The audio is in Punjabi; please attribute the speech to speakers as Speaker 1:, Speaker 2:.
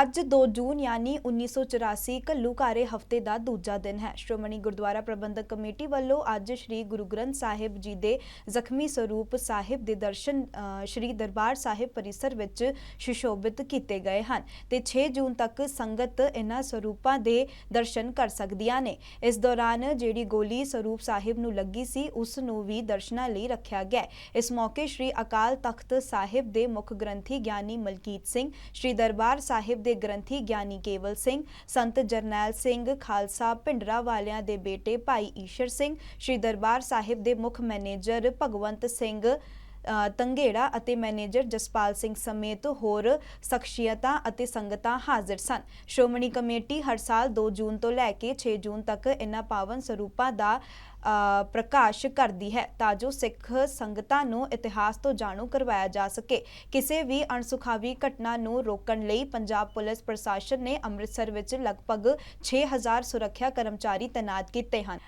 Speaker 1: ਅੱਜ 2 ਜੂਨ ਯਾਨੀ 1984 ਘੱਲੂਘਾਰੇ ਹਫ਼ਤੇ ਦਾ ਦੂਜਾ ਦਿਨ ਹੈ। ਸ਼੍ਰੋਮਣੀ ਗੁਰਦੁਆਰਾ ਪ੍ਰਬੰਧਕ ਕਮੇਟੀ ਵੱਲੋਂ ਅੱਜ ਸ੍ਰੀ ਗੁਰੂ ਗ੍ਰੰਥ ਸਾਹਿਬ ਜੀ ਦੇ ਜ਼ਖਮੀ ਸਰੂਪ ਸਾਹਿਬ ਦੇ ਦਰਸ਼ਨ ਸ੍ਰੀ ਦਰਬਾਰ ਸਾਹਿਬ ਪਰਿਸਰ ਵਿੱਚ ਸੁਸ਼ੋਭਿਤ ਕੀਤੇ ਗਏ ਹਨ ਤੇ 6 ਜੂਨ ਤੱਕ ਸੰਗਤ ਇਹਨਾਂ ਸਰੂਪਾਂ ਦੇ ਦਰਸ਼ਨ ਕਰ ਸਕਦੀਆਂ ਨੇ। ਇਸ ਦੌਰਾਨ ਜਿਹੜੀ ਗੋਲੀ ਸਰੂਪ ਸਾਹਿਬ ਨੂੰ ਲੱਗੀ ਸੀ, ਉਸ ਨੂੰ ਵੀ ਦਰਸ਼ਨਾਂ ਲਈ ਰੱਖਿਆ ਗਿਆ ਇਸ ਮੌਕੇ ਸ੍ਰੀ ਅਕਾਲ ਤਖਤ ਸਾਹਿਬ ਦੇ ਮੁੱਖ ਗ੍ਰੰਥੀ ਗਿਆਨੀ ਮਲਕੀਤ ਸਿੰਘ, ਸ੍ਰੀ ਦਰਬਾਰ ਸਾਹਿਬ ਦੇ ਗ੍ਰੰਥੀ ਗਿਆਨੀ ਕੇਵਲ ਸਿੰਘ, ਸੰਤ ਜਰਨੈਲ ਸਿੰਘ ਖਾਲਸਾ ਭਿੰਡਰਾ ਵਾਲਿਆਂ ਦੇ ਬੇਟੇ ਭਾਈ ਈਸ਼ਰ ਸਿੰਘ, ਸ੍ਰੀ ਦਰਬਾਰ ਸਾਹਿਬ ਦੇ ਮੁੱਖ ਮੈਨੇਜਰ ਭਗਵੰਤ ਸਿੰਘ ਤੰਗੇੜਾ ਅਤੇ ਮੈਨੇਜਰ ਜਸਪਾਲ ਸਿੰਘ ਸਮੇਤ ਹੋਰ ਸ਼ਖਸੀਅਤਾਂ ਅਤੇ ਸੰਗਤਾਂ ਹਾਜ਼ਰ ਸਨ। ਸ਼੍ਰੋਮਣੀ ਕਮੇਟੀ ਹਰ ਸਾਲ 2 ਜੂਨ ਤੋਂ ਲੈ ਕੇ 6 ਜੂਨ ਤੱਕ ਇਹਨਾਂ ਪਾਵਨ ਸਰੂਪਾਂ ਦਾ ਪ੍ਰਕਾਸ਼ ਕਰਦੀ ਹੈ ਤਾਂ ਜੋ ਸਿੱਖ ਸੰਗਤਾਂ ਨੂੰ ਇਤਿਹਾਸ ਤੋਂ ਜਾਣੂ ਕਰਵਾਇਆ ਜਾ ਸਕੇ। ਕਿਸੇ ਵੀ ਅਣਸੁਖਾਵੀ ਘਟਨਾ ਨੂੰ ਰੋਕਣ ਲਈ ਪੰਜਾਬ ਪੁਲਿਸ ਪ੍ਰਸ਼ਾਸਨ ਨੇ ਅੰਮ੍ਰਿਤਸਰ ਵਿੱਚ ਲਗਭਗ 6000 ਸੁਰੱਖਿਆ ਕਰਮਚਾਰੀ ਤੈਨਾਤ ਕੀਤੇ ਹਨ।